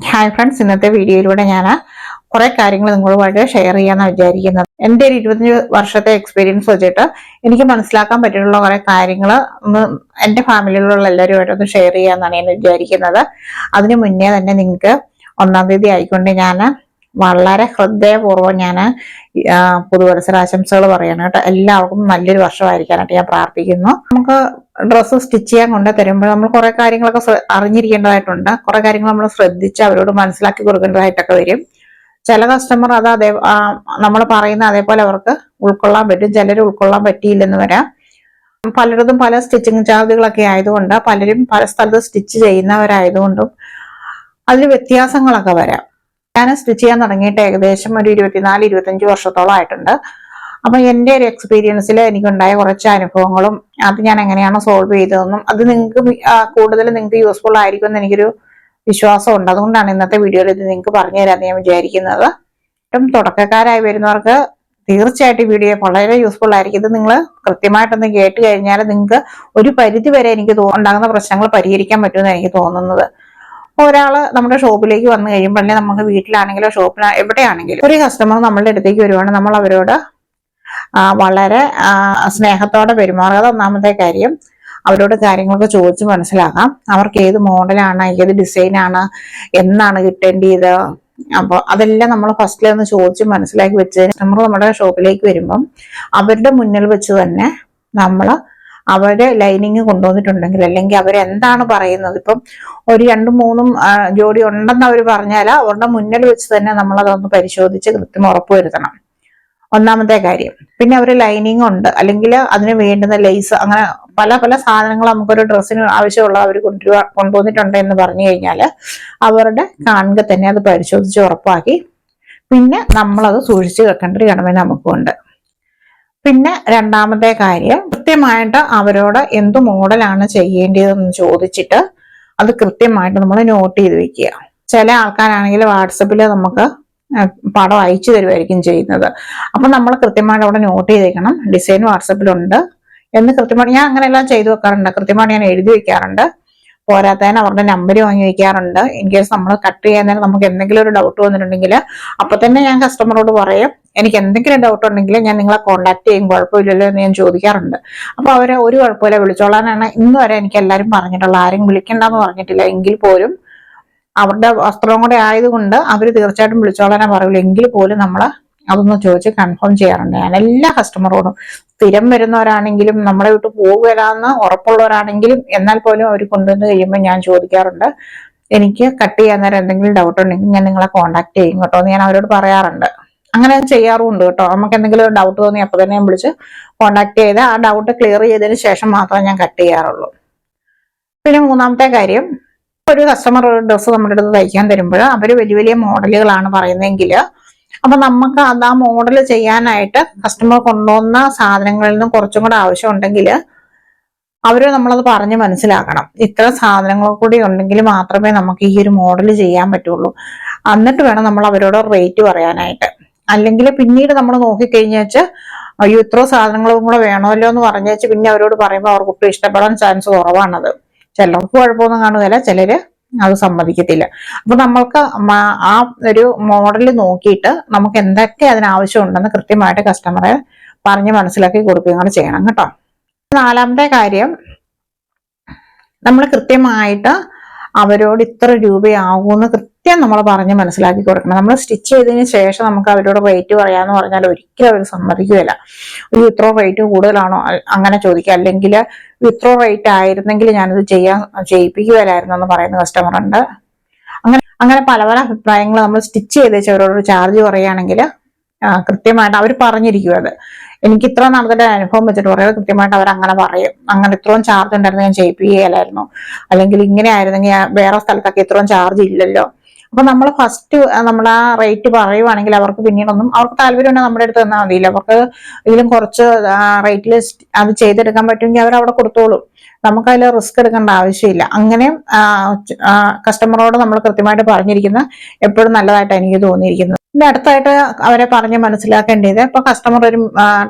Hi friends ഇന്നത്തെ വീഡിയോയിലൂടെ ഞാൻ കുറെ കാര്യങ്ങൾ നിങ്ങളുമായിട്ട് ഷെയർ ചെയ്യാമെന്നാണ് വിചാരിക്കുന്നത്. എന്റെ ഒരു ഇരുപത്തഞ്ച് വർഷത്തെ എക്സ്പീരിയൻസ് വെച്ചിട്ട് എനിക്ക് മനസ്സിലാക്കാൻ പറ്റിയിട്ടുള്ള കുറെ കാര്യങ്ങൾ ഒന്ന് എന്റെ ഫാമിലിയിലുള്ള എല്ലാവരുമായിട്ട് ഒന്ന് ഷെയർ ചെയ്യാമെന്നാണ് ഞാൻ വിചാരിക്കുന്നത്. അതിനു മുന്നേ തന്നെ നിങ്ങൾക്ക് ഒന്നാം തീയതി ആയിക്കൊണ്ട് ഞാൻ വളരെ ഹൃദയപൂർവം ഞാൻ പുതുവത്സരാശംസകൾ പറയണം എല്ലാവർക്കും നല്ലൊരു വർഷമായിരിക്കാനായിട്ട് ഞാൻ പ്രാർത്ഥിക്കുന്നു. നമുക്ക് ഡ്രസ്സ് സ്റ്റിച്ച് ചെയ്യാൻ കൊണ്ട് തരുമ്പോൾ നമ്മൾ കുറെ കാര്യങ്ങളൊക്കെ അറിഞ്ഞിരിക്കേണ്ടതായിട്ടുണ്ട്. കുറെ കാര്യങ്ങൾ നമ്മൾ ശ്രദ്ധിച്ച് അവരോട് മനസ്സിലാക്കി കൊടുക്കേണ്ടതായിട്ടൊക്കെ വരും. ചില കസ്റ്റമർ അത് അതേ നമ്മൾ പറയുന്ന അതേപോലെ അവർക്ക് ഉൾക്കൊള്ളാൻ പറ്റും. ചിലർ ഉൾക്കൊള്ളാൻ പറ്റിയില്ലെന്ന് വരാം. പലരതും പല സ്റ്റിച്ചിങ് ചാർജുകളൊക്കെ ആയതുകൊണ്ട് പലരും പല സ്ഥലത്ത് സ്റ്റിച്ച് ചെയ്യുന്നവരായതുകൊണ്ടും അതിൽ വ്യത്യാസങ്ങളൊക്കെ വരാം. ഞാൻ സ്റ്റിച്ച് ചെയ്യാൻ തുടങ്ങിയിട്ട് ഏകദേശം ഒരു ഇരുപത്തിനാല് ഇരുപത്തഞ്ച് വർഷത്തോളം ആയിട്ടുണ്ട് അപ്പൊ എന്റെ ഒരു എക്സ്പീരിയൻസിൽ എനിക്കുണ്ടായ കുറച്ച് അനുഭവങ്ങളും അത് ഞാൻ എങ്ങനെയാണ് സോൾവ് ചെയ്തതെന്നും അത് നിങ്ങൾക്ക് കൂടുതൽ നിങ്ങൾക്ക് യൂസ്ഫുൾ ആയിരിക്കും എന്ന് എനിക്കൊരു വിശ്വാസമുണ്ട്. അതുകൊണ്ടാണ് ഇന്നത്തെ വീഡിയോയിൽ ഇത് നിങ്ങൾക്ക് പറഞ്ഞു തരാമെന്ന് ഞാൻ വിചാരിക്കുന്നത്. ഏറ്റവും തുടക്കക്കാരായി വരുന്നവർക്ക് തീർച്ചയായിട്ടും ഈ വീഡിയോ വളരെ യൂസ്ഫുൾ ആയിരിക്കും. ഇത് നിങ്ങൾ കൃത്യമായിട്ടൊന്ന് കേട്ട് കഴിഞ്ഞാൽ നിങ്ങൾക്ക് ഒരു പരിധി വരെ എനിക്ക് ഉണ്ടാകുന്ന പ്രശ്നങ്ങൾ പരിഹരിക്കാൻ പറ്റുമെന്ന് എനിക്ക് തോന്നുന്നത്. ഒരാൾ നമ്മുടെ ഷോപ്പിലേക്ക് വന്നു കഴിയുമ്പോൾ അല്ലെങ്കിൽ നമുക്ക് വീട്ടിലാണെങ്കിലോ ഷോപ്പിലാ എവിടെയാണെങ്കിലും ഒരു കസ്റ്റമർ നമ്മളുടെ അടുത്തേക്ക് വരുവാണ്. നമ്മൾ അവരോട് വളരെ സ്നേഹത്തോടെ പെരുമാറുക. ഒന്നാമത്തെ കാര്യം. അവരോട് കാര്യങ്ങളൊക്കെ ചോദിച്ച് മനസ്സിലാക്കാം. അവർക്ക് ഏത് മോഡലാണ് ഏത് ഡിസൈനാണ് എന്നാണ് കിട്ടേണ്ടത് അപ്പോൾ അതെല്ലാം നമ്മൾ ഫസ്റ്റിൽ ഒന്ന് ചോദിച്ച് മനസ്സിലാക്കി വെച്ച് നമ്മൾ നമ്മുടെ ഷോപ്പിലേക്ക് വരുമ്പം അവരുടെ മുന്നിൽ വെച്ച് തന്നെ നമ്മൾ അവരുടെ ലൈനിങ് കൊണ്ടുവന്നിട്ടുണ്ടെങ്കിൽ അല്ലെങ്കിൽ അവരെന്താണ് പറയുന്നത്? ഇപ്പം ഒരു രണ്ടും മൂന്നും ജോഡി ഉണ്ടെന്ന് അവർ പറഞ്ഞാൽ അവരുടെ മുന്നിൽ വെച്ച് തന്നെ നമ്മളതൊന്ന് പരിശോധിച്ച് കൃത്യം ഉറപ്പുവരുത്തണം. ഒന്നാമത്തെ കാര്യം. പിന്നെ അവർ ലൈനിങ് ഉണ്ട്. അല്ലെങ്കിൽ അതിന് വേണ്ടുന്ന ലേസ് അങ്ങനെ പല പല സാധനങ്ങൾ നമുക്കൊരു ഡ്രസ്സിന് ആവശ്യമുള്ള അവർ കൊണ്ടുവരുക കൊണ്ടുവന്നിട്ടുണ്ട് എന്ന് പറഞ്ഞു കഴിഞ്ഞാൽ അവരുടെ കാണുക തന്നെ അത് പരിശോധിച്ച് ഉറപ്പാക്കി. പിന്നെ നമ്മളത് സൂക്ഷിച്ച് വെക്കേണ്ട ഒരു കടമ നമുക്കുണ്ട്. പിന്നെ രണ്ടാമത്തെ കാര്യം കൃത്യമായിട്ട് അവരോട് എന്ത് മോഡലാണ് ചെയ്യേണ്ടതെന്ന് ചോദിച്ചിട്ട് അത് കൃത്യമായിട്ട് നമ്മൾ നോട്ട് ചെയ്ത് വെക്കുക. ചില ആൾക്കാരാണെങ്കിൽ വാട്സപ്പിൽ നമുക്ക് പടം അയച്ചു തരുമായിരിക്കും ചെയ്യുന്നത്. അപ്പൊ നമ്മൾ കൃത്യമായിട്ട് അവിടെ നോട്ട് ചെയ്തേക്കണം. ഡിസൈൻ വാട്സപ്പിലുണ്ട്. എന്ന് കൃത്യമായിട്ട് ഞാൻ അങ്ങനെയെല്ലാം ചെയ്തു വെക്കാറുണ്ട്. കൃത്യമായിട്ട് ഞാൻ എഴുതി വെക്കാറുണ്ട്. പോരാത്തതിന് അവരുടെ നമ്പർ വാങ്ങി വെക്കാറുണ്ട്. ഇൻ കേസ് നമ്മൾ കട്ട് ചെയ്യുന്നതിന് നമുക്ക് എന്തെങ്കിലും ഒരു ഡൗട്ട് വന്നിട്ടുണ്ടെങ്കിൽ അപ്പൊ തന്നെ ഞാൻ കസ്റ്റമറോട് പറയും. എനിക്ക് എന്തെങ്കിലും ഡൗട്ട് ഉണ്ടെങ്കിൽ ഞാൻ നിങ്ങളെ കോൺടാക്ട് ചെയ്യും. കുഴപ്പമില്ലല്ലോ എന്ന് ഞാൻ ചോദിക്കാറുണ്ട്. അപ്പൊ അവരെ ഒരു കുഴപ്പമില്ല വിളിച്ചോളാനാണ്. ഇന്ന് വരെ എനിക്ക് എല്ലാവരും പറഞ്ഞിട്ടുള്ള ആരും വിളിക്കണ്ടെന്ന് പറഞ്ഞിട്ടില്ല. എങ്കിൽ പോലും അവരുടെ വസ്ത്രവും കൂടെ ആയതുകൊണ്ട് അവർ തീർച്ചയായിട്ടും വിളിച്ചോളാനേ പറയുള്ളൂ എങ്കിൽ പോലും നമ്മൾ അതൊന്ന് ചോദിച്ച് കൺഫേം ചെയ്യാറുണ്ട്. ഞാൻ എല്ലാ കസ്റ്റമറോടും സ്ഥിരം വരുന്നവരാണെങ്കിലും നമ്മളെ വിട്ട് പോകുകയില്ലാന്ന് ഉറപ്പുള്ളവരാണെങ്കിലും എന്നാൽ പോലും അവർ കൊണ്ടുവന്ന് കഴിയുമ്പോൾ ഞാൻ ചോദിക്കാറുണ്ട്. എനിക്ക് കട്ട് ചെയ്യാൻ നേരം എന്തെങ്കിലും ഡൗട്ട് ഉണ്ടെങ്കിൽ ഞാൻ നിങ്ങളെ കോൺടാക്ട് ചെയ്യും കേട്ടോ എന്ന് ഞാൻ അവരോട് പറയാറുണ്ട്. അങ്ങനെ ചെയ്യാറുമുണ്ട് കേട്ടോ. നമുക്ക് എന്തെങ്കിലും ഡൗട്ട് തോന്നി അപ്പോൾ തന്നെ ഞാൻ വിളിച്ച് കോൺടാക്ട് ചെയ്ത് ആ ഡൗട്ട് ക്ലിയർ ചെയ്തതിന് ശേഷം മാത്രമേ ഞാൻ കട്ട് ചെയ്യാറുള്ളൂ. പിന്നെ മൂന്നാമത്തെ കാര്യം ഒരു കസ്റ്റമർ ഒരു ഡ്രസ്സ് നമ്മുടെ അടുത്ത് തയ്ക്കാൻ തരുമ്പോൾ അവർ വലിയ വലിയ മോഡലുകളാണ് പറയുന്നതെങ്കിൽ അപ്പൊ നമുക്ക് അത് ആ മോഡൽ ചെയ്യാനായിട്ട് കസ്റ്റമർ കൊണ്ടുവന്ന സാധനങ്ങളിൽ നിന്ന് കുറച്ചും കൂടെ ആവശ്യമുണ്ടെങ്കിൽ അവർ നമ്മളത് പറഞ്ഞ് മനസ്സിലാക്കണം. ഇത്ര സാധനങ്ങൾ കൂടി ഉണ്ടെങ്കിൽ മാത്രമേ നമുക്ക് ഈ ഒരു മോഡൽ ചെയ്യാൻ പറ്റുള്ളൂ. എന്നിട്ട് വേണം നമ്മൾ അവരോട് റേറ്റ് പറയാനായിട്ട്. അല്ലെങ്കിൽ പിന്നീട് നമ്മൾ നോക്കിക്കഴിഞ്ഞാൽ അയ്യോ ഇത്ര സാധനങ്ങളും കൂടെ വേണമല്ലോ എന്ന് പറഞ്ഞു പിന്നെ അവരോട് പറയുമ്പോൾ അവർക്ക് ഒട്ടും ഇഷ്ടപ്പെടാൻ ചാൻസ് കുറവാണത്. ചിലർക്ക് കുഴപ്പമൊന്നും കാണുകയില്ല ചിലര് അത് സമ്മതിക്കത്തില്ല. അപ്പൊ നമ്മൾക്ക് ആ ഒരു മോഡൽ നോക്കിയിട്ട് നമുക്ക് എന്തൊക്കെ അതിനാവശ്യമുണ്ടെന്ന് കൃത്യമായിട്ട് കസ്റ്റമറെ പറഞ്ഞ് മനസ്സിലാക്കി കൊടുക്കുകയും കൂടെ ചെയ്യണം കേട്ടോ. നാലാമത്തെ കാര്യം നമ്മൾ കൃത്യമായിട്ട് അവരോട് ഇത്ര രൂപയാകുമെന്ന് കൃത്യം നമ്മൾ പറഞ്ഞ് മനസ്സിലാക്കി കൊടുക്കണം. നമ്മൾ സ്റ്റിച്ച് ചെയ്തതിന് ശേഷം നമുക്ക് അവരോട് റേറ്റ് പറയാന്ന് പറഞ്ഞാൽ ഒരിക്കലും അവർ സമ്മതിക്കുകയില്ല. ഒരു ഇത്ര റേറ്റ് കൂടുതലാണോ? അങ്ങനെ ചോദിക്കുക. അല്ലെങ്കിൽ ഇത്ര റേറ്റ് ആയിരുന്നെങ്കിൽ ഞാനിത് ചെയ്യാൻ ചെയ്യിപ്പിക്കുകയില്ലായിരുന്നു എന്ന് പറയുന്ന കസ്റ്റമർ ഉണ്ട്. അങ്ങനെ അങ്ങനെ പല പല അഭിപ്രായങ്ങൾ നമ്മൾ സ്റ്റിച്ച് ചെയ്ത് വെച്ച് അവരോട് ചാർജ് പറയുകയാണെങ്കിൽ കൃത്യമായിട്ട് അവർ പറഞ്ഞിരിക്കും അത്. എനിക്ക് ഇത്ര നാളത്തെ അനുഭവം വെച്ചിട്ട് പറയാം കൃത്യമായിട്ട് അവർ അങ്ങനെ പറയും. അങ്ങനെ ഇത്രയും ചാർജ് ഉണ്ടായിരുന്നു ഞാൻ ചെയ്യിപ്പിക്കുകയില്ലായിരുന്നു. അല്ലെങ്കിൽ ഇങ്ങനെ ആയിരുന്നെങ്കിൽ വേറെ സ്ഥലത്തൊക്കെ ഇത്രയും ചാർജ് ഇല്ലല്ലോ. അപ്പൊ നമ്മൾ ഫസ്റ്റ് നമ്മൾ ആ റേറ്റ് പറയുവാണെങ്കിൽ അവർക്ക് പിന്നീടൊന്നും അവർക്ക് താല്പര്യമുണ്ടെങ്കിൽ നമ്മുടെ അടുത്ത് തന്നാൽ മതിയില്ല. അവർക്ക് ഇതിലും കുറച്ച് റേറ്റിൽ അത് ചെയ്തെടുക്കാൻ പറ്റുമെങ്കിൽ അവർ അവിടെ കൊടുത്തോളും. നമുക്ക് അതിൽ റിസ്ക് എടുക്കേണ്ട ആവശ്യമില്ല. അങ്ങനെ കസ്റ്റമറോട് നമ്മൾ കൃത്യമായിട്ട് പറഞ്ഞിരിക്കുന്ന എപ്പോഴും നല്ലതായിട്ടാണ് എനിക്ക് തോന്നിയിരിക്കുന്നത്. പിന്നെ അടുത്തായിട്ട് അവരെ പറഞ്ഞ് മനസ്സിലാക്കേണ്ടത് ഇപ്പൊ കസ്റ്റമർ ഒരു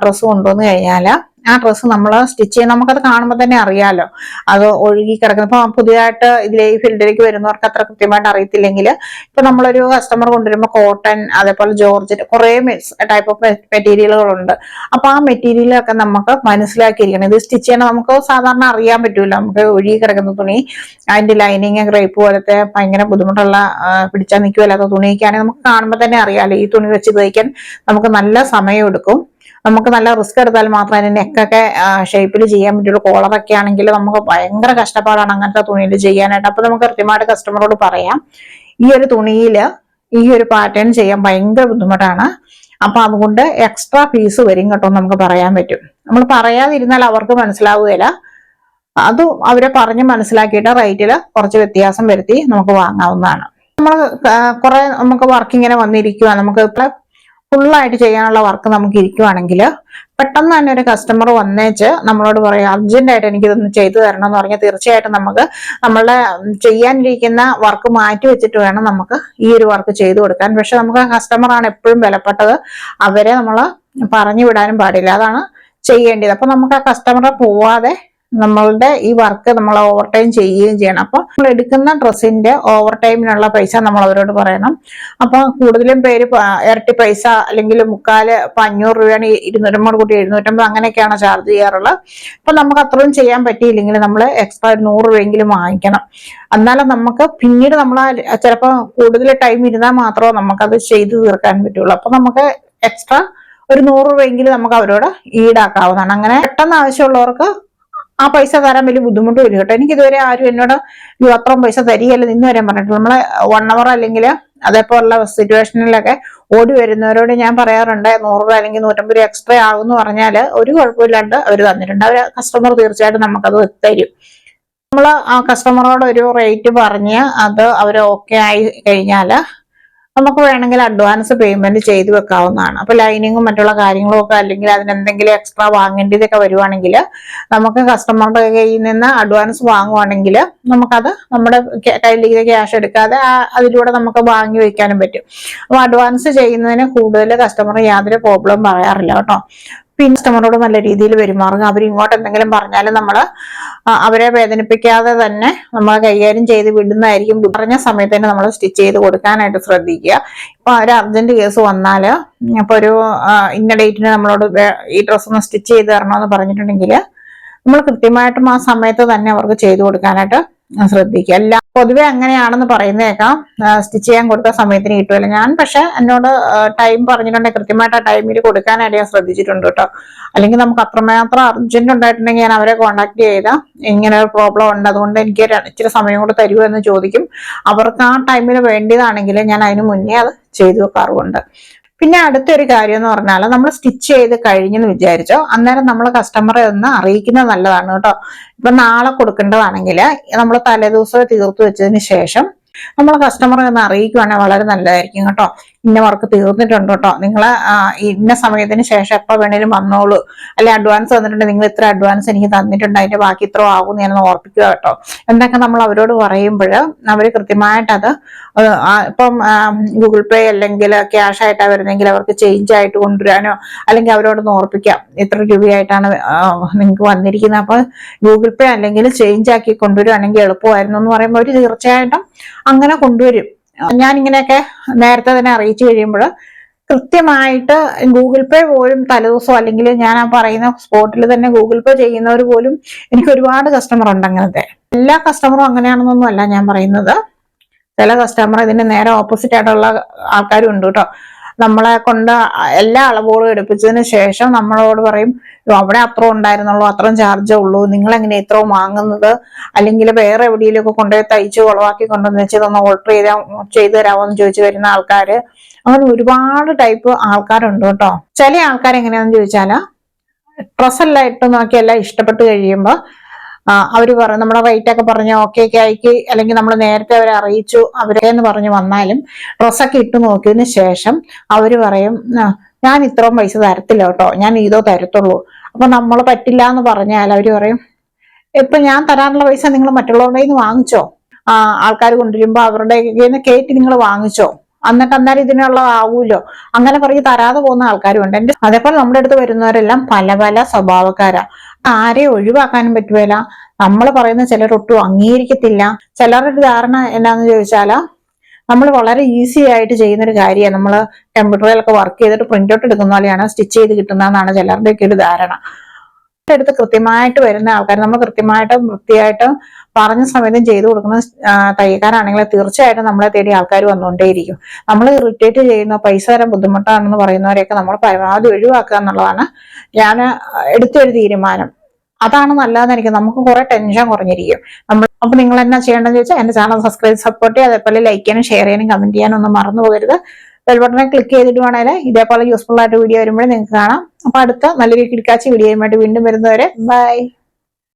ഡ്രസ്സ് കൊണ്ടുവന്നു കഴിഞ്ഞാൽ ആ ഡ്രസ്സ് നമ്മൾ സ്റ്റിച്ച് ചെയ്യാൻ നമുക്കത് കാണുമ്പോൾ തന്നെ അറിയാലോ. അത് ഒഴുകി കിടക്കുന്നത് ഇപ്പൊ പുതിയതായിട്ട് ഇതിലെ ഈ ഫീൽഡിലേക്ക് വരുന്നവർക്ക് അത്ര കൃത്യമായിട്ട് അറിയത്തില്ലെങ്കിൽ ഇപ്പൊ നമ്മളൊരു കസ്റ്റമർ കൊണ്ടുവരുമ്പോൾ കോട്ടൺ അതേപോലെ ജോർജറ്റ് കുറെ ടൈപ്പ് ഓഫ് മെറ്റീരിയലുകളുണ്ട് അപ്പൊ ആ മെറ്റീരിയലൊക്കെ നമുക്ക് മനസ്സിലാക്കിയിരിക്കണം. ഇത് സ്റ്റിച്ച് ചെയ്യണം നമുക്ക് സാധാരണ അറിയാൻ പറ്റൂല. നമുക്ക് ഒഴുകി കിടക്കുന്ന തുണി അതിന്റെ ലൈനിങ് ഗ്രേപ്പ് പോലത്തെ ഭയങ്കര ബുദ്ധിമുട്ടുള്ള പിടിച്ചാൽ നിൽക്കുമല്ലാത്ത തുണിയൊക്കെയാണെങ്കിൽ നമുക്ക് കാണുമ്പോൾ തന്നെ അറിയാലോ. ഈ തുണി വെച്ച് തയ്ക്കാൻ നമുക്ക് നല്ല സമയം എടുക്കും നമുക്ക് നല്ല റിസ്ക് എടുത്താൽ മാത്രമേ അതിന് നെക്കൊക്കെ ഷേപ്പിൽ ചെയ്യാൻ പറ്റുള്ളൂ. കോളറൊക്കെ ആണെങ്കിൽ നമുക്ക് ഭയങ്കര കഷ്ടപ്പാടാണ് അങ്ങനത്തെ തുണിയിൽ ചെയ്യാനായിട്ട്. അപ്പൊ നമുക്ക് കൃത്യമായിട്ട് കസ്റ്റമറോട് പറയാം. ഈ ഒരു തുണിയിൽ ഈ ഒരു പാറ്റേൺ ചെയ്യാൻ ഭയങ്കര ബുദ്ധിമുട്ടാണ്. അപ്പൊ അതുകൊണ്ട് എക്സ്ട്രാ പീസ് വരും കേട്ടോ നമുക്ക് പറയാൻ പറ്റും. നമ്മൾ പറയാതിരുന്നാൽ അവർക്ക് മനസ്സിലാവുകയില്ല. അത് അവരെ പറഞ്ഞ് മനസ്സിലാക്കിയിട്ട് റേറ്റിൽ കുറച്ച് വ്യത്യാസം വരുത്തി നമുക്ക് വാങ്ങാവുന്നതാണ്. നമ്മൾ കുറെ നമുക്ക് വർക്കിങ്ങനെ വന്നിരിക്കുക നമുക്ക് ഇപ്പൊ ഫുള്ളായിട്ട് ചെയ്യാനുള്ള വർക്ക് നമുക്ക് ഇരിക്കുവാണെങ്കിൽ പെട്ടെന്ന് തന്നെ ഒരു കസ്റ്റമർ വന്നേച്ച് നമ്മളോട് പറയും അർജന്റ് ആയിട്ട് എനിക്ക് ഇതൊന്ന് ചെയ്തു തരണം എന്ന് പറഞ്ഞാൽ തീർച്ചയായിട്ടും നമുക്ക് നമ്മളുടെ ഉം, ചെയ്യാനിരിക്കുന്ന വർക്ക് മാറ്റി വെച്ചിട്ട് വേണം നമുക്ക് ഈ ഒരു വർക്ക് ചെയ്തു കൊടുക്കാൻ. പക്ഷെ നമുക്ക് കസ്റ്റമർ ആണ് എപ്പോഴും വിലപ്പെട്ടത്. അവരെ നമ്മൾ പറഞ്ഞു വിടാനും പാടില്ല. അതാണ് ചെയ്യേണ്ടത്. അപ്പൊ നമുക്ക് ആ കസ്റ്റമറെ പോവാതെ നമ്മളുടെ ഈ വർക്ക് നമ്മൾ ഓവർ ടൈം ചെയ്യുകയും ചെയ്യണം. അപ്പൊ നമ്മൾ എടുക്കുന്ന ഡ്രസ്സിന്റെ ഓവർ ടൈമിനുള്ള പൈസ നമ്മൾ അവരോട് പറയണം. അപ്പൊ കൂടുതലും പേര് ഇരട്ടി പൈസ അല്ലെങ്കിൽ മുക്കാൽ ഇപ്പൊ അഞ്ഞൂറ് രൂപയാണ് ഇരുന്നൂറ്റമ്പത് കൂട്ടി എഴുന്നൂറ്റമ്പത് അങ്ങനെയൊക്കെയാണ് ചാർജ് ചെയ്യാറുള്ളത്. അപ്പൊ നമുക്ക് അത്രയും ചെയ്യാൻ പറ്റിയില്ലെങ്കിൽ നമ്മൾ എക്സ്ട്രാ നൂറ് രൂപയെങ്കിലും വാങ്ങിക്കണം. എന്നാലും നമുക്ക് പിന്നീട് നമ്മൾ ചിലപ്പോൾ കൂടുതൽ ടൈം ഇരുന്നാൽ മാത്രമേ നമുക്കത് ചെയ്തു തീർക്കാൻ പറ്റുള്ളൂ. അപ്പൊ നമുക്ക് എക്സ്ട്രാ ഒരു നൂറ് രൂപയെങ്കിലും നമുക്ക് അവരോട് ഈടാക്കാവുന്നതാണ്. അങ്ങനെ പെട്ടെന്ന് ആവശ്യമുള്ളവർക്ക് ആ പൈസ തരാൻ വലിയ ബുദ്ധിമുട്ട് വരും കേട്ടോ. എനിക്ക് ഇതുവരെ ആരും എന്നോട് "അയ്യോ, അത്രയും പൈസ തരികയല്ല? നിന്ന് വരാൻ പറഞ്ഞിട്ടില്ല. നമ്മളെ വൺ അവർ അല്ലെങ്കിൽ അതേപോലുള്ള സിറ്റുവേഷനിലൊക്കെ ഓടി വരുന്നവരോട് ഞാൻ പറയാറുണ്ട് നൂറ് രൂപ അല്ലെങ്കിൽ നൂറ്റമ്പത് രൂപ എക്സ്ട്രാ ആകും എന്ന് പറഞ്ഞാൽ ഒരു കുഴപ്പമില്ലാണ്ട് അവർ തന്നിട്ടുണ്ട്. അവർ കസ്റ്റമർ തീർച്ചയായിട്ടും നമുക്കത് തരും. നമ്മൾ ആ കസ്റ്റമറോട് ഒരു റേറ്റ് പറഞ്ഞ് അത് അവർ ഓക്കെ ആയി കഴിഞ്ഞാൽ നമുക്ക് വേണമെങ്കിൽ അഡ്വാൻസ് പേയ്മെന്റ് ചെയ്തു വെക്കാവുന്നതാണ്. അപ്പൊ ലൈനിങ്ങും മറ്റുള്ള കാര്യങ്ങളും ഒക്കെ അല്ലെങ്കിൽ അതിനെന്തെങ്കിലും എക്സ്ട്രാ വാങ്ങേണ്ടതൊക്കെ വരുവാണെങ്കിൽ നമുക്ക് കസ്റ്റമറുടെ കയ്യിൽ നിന്ന് അഡ്വാൻസ് വാങ്ങുവാണെങ്കിൽ നമുക്കത് നമ്മുടെ കയ്യിലേക്ക് ക്യാഷ് എടുക്കാതെ അതിലൂടെ നമുക്ക് വാങ്ങി വെക്കാനും പറ്റും. അപ്പൊ അഡ്വാൻസ് ചെയ്യുന്നതിന് കൂടുതൽ കസ്റ്റമർ യാതൊരു പ്രോബ്ലം പറയാറില്ല കേട്ടോ. പിന്നെ കസ്റ്റമറോട് നല്ല രീതിയിൽ പെരുമാറുക. അവർ ഇങ്ങോട്ട് എന്തെങ്കിലും പറഞ്ഞാലും നമ്മൾ അവരെ വേദനിപ്പിക്കാതെ തന്നെ നമ്മൾ കൈകാര്യം ചെയ്ത് വിടുന്നതായിരിക്കും. പറഞ്ഞ സമയത്ത് തന്നെ നമ്മൾ സ്റ്റിച്ച് ചെയ്ത് കൊടുക്കാനായിട്ട് ശ്രദ്ധിക്കുക. ഇപ്പൊ ഒരു അർജന്റ് കേസ് വന്നാൽ ഇപ്പൊ ഒരു ഇന്ന ഡേറ്റിന് നമ്മളോട് ഈ ഡ്രസ്സ് ഒന്ന് സ്റ്റിച്ച് ചെയ്ത് തരണമെന്ന് പറഞ്ഞിട്ടുണ്ടെങ്കിൽ നമ്മൾ കൃത്യമായിട്ടും ആ സമയത്ത് തന്നെ അവർക്ക് ചെയ്തു കൊടുക്കാനായിട്ട് ശ്രദ്ധിക്കുക. എല്ലാം പൊതുവെ അങ്ങനെയാണെന്ന് പറയുന്നേക്കാം. സ്റ്റിച്ച് ചെയ്യാൻ കൊടുത്ത സമയത്തിന് കിട്ടുമല്ല ഞാൻ പക്ഷെ എന്നോട് ടൈം പറഞ്ഞിട്ടുണ്ടെങ്കിൽ കൃത്യമായിട്ട് ആ ടൈമിൽ കൊടുക്കാനായിട്ട് ഞാൻ ശ്രദ്ധിച്ചിട്ടുണ്ട് കേട്ടോ. അല്ലെങ്കിൽ നമുക്ക് അത്രമാത്രം അർജന്റ് ഉണ്ടായിട്ടുണ്ടെങ്കിൽ ഞാൻ അവരെ കോൺടാക്ട് ചെയ്ത ഇങ്ങനെ ഒരു പ്രോബ്ലം ഉണ്ട്. അതുകൊണ്ട് എനിക്ക് ഇച്ചിരി സമയം കൂടെ തരുമോ എന്ന് ചോദിക്കും. അവർക്ക് ആ ടൈമിൽ വേണ്ടിയതാണെങ്കിൽ ഞാൻ അതിന് മുന്നേ അത് ചെയ്തു വെക്കാറുമുണ്ട്. പിന്നെ അടുത്തൊരു കാര്യം എന്ന് പറഞ്ഞാൽ നമ്മൾ സ്റ്റിച്ച് ചെയ്ത് കഴിഞ്ഞെന്ന് വിചാരിച്ചോ അന്നേരം നമ്മൾ കസ്റ്റമറെ ഒന്ന് അറിയിക്കുന്നത് നല്ലതാണ് കേട്ടോ. ഇപ്പൊ നാളെ കൊടുക്കേണ്ടതാണെങ്കിൽ നമ്മൾ തലേദിവസം തീർത്ത് വെച്ചതിന് ശേഷം നമ്മൾ കസ്റ്റമറെ ഒന്ന് അറിയിക്കുവാണെങ്കിൽ വളരെ നല്ലതായിരിക്കും കേട്ടോ. ഇന്ന വർക്ക് തീർന്നിട്ടുണ്ട് കേട്ടോ നിങ്ങൾ ഇന്ന സമയത്തിന് ശേഷം എപ്പോൾ വേണേലും വന്നോളൂ. അല്ലെ അഡ്വാൻസ് തന്നിട്ടുണ്ട് നിങ്ങൾ ഇത്ര അഡ്വാൻസ് എനിക്ക് തന്നിട്ടുണ്ട്. അതിന്റെ ബാക്കി ഇത്ര ആകും ഞാനൊന്ന് ഓർപ്പിക്കുക കേട്ടോ. എന്തൊക്കെ നമ്മൾ അവരോട് പറയുമ്പോൾ അവർ കൃത്യമായിട്ട് അത് ഇപ്പം ഗൂഗിൾ പേ അല്ലെങ്കിൽ ക്യാഷ് ആയിട്ടാണ് വരുന്നെങ്കിൽ അവർക്ക് ചേഞ്ച് ആയിട്ട് കൊണ്ടുവരാനോ അല്ലെങ്കിൽ അവരോടൊന്ന് ഓർപ്പിക്കാം. ഇത്ര രൂപയായിട്ടാണ് നിങ്ങൾക്ക് വന്നിരിക്കുന്നത്. അപ്പൊ ഗൂഗിൾ പേ അല്ലെങ്കിൽ ചേഞ്ച് ആക്കി കൊണ്ടുവരുവാണെങ്കിൽ എളുപ്പമായിരുന്നു എന്ന് പറയുമ്പോൾ അവർ തീർച്ചയായിട്ടും അങ്ങനെ കൊണ്ടുവരും. ഞാൻ ഇങ്ങനെയൊക്കെ നേരത്തെ തന്നെ അറിയിച്ചു കഴിയുമ്പോൾ കൃത്യമായിട്ട് ഗൂഗിൾ പേ പോലും തലേദിവസം അല്ലെങ്കിൽ ഞാൻ ആ പറയുന്ന സ്പോട്ടിൽ തന്നെ ഗൂഗിൾ പേ ചെയ്യുന്നവർ പോലും എനിക്ക് ഒരുപാട് കസ്റ്റമർ ഉണ്ട് അങ്ങനത്തെ. എല്ലാ കസ്റ്റമറും അങ്ങനെയാണെന്നൊന്നും അല്ല ഞാൻ പറയുന്നത്. ചില കസ്റ്റമർ ഇതിന്റെ നേരെ ഓപ്പോസിറ്റ് ആയിട്ടുള്ള ആൾക്കാരും ഉണ്ട് കേട്ടോ. നമ്മളെ കൊണ്ട് എല്ലാ അളവുകളും എടുപ്പിച്ചതിന് ശേഷം നമ്മളോട് പറയും "ഓ, അവിടെ അത്ര ഉണ്ടായിരുന്നുള്ളൂ അത്രയും ചാർജേ ഉള്ളൂ നിങ്ങൾ എങ്ങനെ ഇത്ര വാങ്ങുന്നത്? അല്ലെങ്കിൽ വേറെ എവിടെയെങ്കിലുമൊക്കെ കൊണ്ടുപോയി തയ്ച്ച് കുളവാക്കി കൊണ്ടുവന്ന് വെച്ച് ഇതൊന്ന് ഓർഡർ ചെയ്താ ചെയ്തു തരാമോ എന്ന് ചോദിച്ചു വരുന്ന ആൾക്കാര് അങ്ങനെ ഒരുപാട് ടൈപ്പ് ആൾക്കാരുണ്ട് കേട്ടോ. ചില ആൾക്കാർ എങ്ങനെയാണെന്ന് ചോദിച്ചാൽ ഡ്രസ്സെല്ലാം ഇട്ട് നോക്കിയെല്ലാം ഇഷ്ടപ്പെട്ട് കഴിയുമ്പോൾ അവർ പറഞ്ഞു നമ്മളെ റേറ്റ് ഒക്കെ പറഞ്ഞ് ഓക്കെ ഒക്കെ ആയിക്ക് അല്ലെങ്കിൽ നമ്മൾ നേരത്തെ അവരെ അറിയിച്ചു അവരെ എന്ന് പറഞ്ഞ് വന്നാലും ഡ്രസ്സൊക്കെ ഇട്ട് നോക്കിയതിന് ശേഷം അവർ പറയും ഞാൻ ഇത്രയും പൈസ തരത്തില്ല കേട്ടോ ഞാൻ ഇതോ തരത്തുള്ളൂ. അപ്പൊ നമ്മൾ പറ്റില്ല എന്ന് പറഞ്ഞാൽ അവർ പറയും ഇപ്പൊ ഞാൻ തരാനുള്ള പൈസ നിങ്ങൾ മറ്റുള്ളവരുടെ നിന്ന് വാങ്ങിച്ചോ? ആൾക്കാർ കൊണ്ടുവരുമ്പോൾ അവരുടെ കയറ്റി നിങ്ങൾ വാങ്ങിച്ചോ? എന്നിട്ട് അന്നേരം ഇതിനുള്ള ആവൂലോ? അങ്ങനെ പറഞ്ഞ് തരാതെ പോകുന്ന ആൾക്കാരും ഉണ്ട് അതേപോലെ നമ്മുടെ അടുത്ത് വരുന്നവരെല്ലാം പല പല സ്വഭാവക്കാരാ. ആരെയും ഒഴിവാക്കാനും പറ്റുകയില്ല നമ്മൾ പറയുന്ന ചിലർ ഒട്ടും അംഗീകരിക്കത്തില്ല. ചിലരുടെ ധാരണ എന്താന്ന് ചോദിച്ചാൽ നമ്മൾ വളരെ ഈസി ആയിട്ട് ചെയ്യുന്ന ഒരു കാര്യമാണ് നമ്മൾ കമ്പ്യൂട്ടറിലൊക്കെ വർക്ക് ചെയ്തിട്ട് പ്രിന്റ് ഔട്ട് എടുക്കുന്ന പോലെയാണ് സ്റ്റിച്ച് ചെയ്ത് കിട്ടുന്നതെന്നാണ് ചിലരുടെയൊക്കെ ഒരു ധാരണ. അടുത്ത് കൃത്യമായിട്ട് വരുന്ന ആൾക്കാർ നമ്മൾ കൃത്യമായിട്ടും വൃത്തിയായിട്ടും പറഞ്ഞ സമയത്തും ചെയ്തു കൊടുക്കുന്ന തയ്യക്കാരാണെങ്കിൽ തീർച്ചയായിട്ടും നമ്മളെ തേടി ആൾക്കാർ വന്നുകൊണ്ടേയിരിക്കും നമ്മൾ ഇറിറ്റേറ്റ് ചെയ്യുന്ന പൈസ തരാൻ ബുദ്ധിമുട്ടാണെന്ന് പറയുന്നവരെയൊക്കെ നമ്മൾ പരമാവധി ഒഴിവാക്കുക എന്നുള്ളതാണ് ഞാൻ എടുത്തൊരു തീരുമാനം. അതാണ് നല്ലതെന്ന് എനിക്ക് നമുക്ക് കുറെ ടെൻഷൻ കുറഞ്ഞിരിക്കും. നമ്മൾ അപ്പൊ നിങ്ങൾ എന്നാ ചെയ്യേണ്ടതെന്ന് ചോദിച്ചാൽ എന്റെ ചാനൽ സബ്സ്ക്രൈബ് സപ്പോർട്ട് ചെയ്യുക അതേപോലെ ലൈക്ക് ചെയ്യാനും ഷെയർ ചെയ്യാനും കമന്റ് ചെയ്യാനും ഒന്നും മറന്നു പോകരുത്. ബെൽ ബട്ടനെ ക്ലിക്ക് ചെയ്തിട്ട് വേണേൽ ഇതേപോലെ യൂസ്ഫുൾ ആയിട്ട് വീഡിയോ വരുമ്പോഴേ നിങ്ങൾക്ക് കാണാം. അപ്പൊ അടുത്ത നല്ലൊരു കിടക്കാച്ച വീഡിയോയുമായിട്ട് വീണ്ടും വരുന്നവരെ ബൈ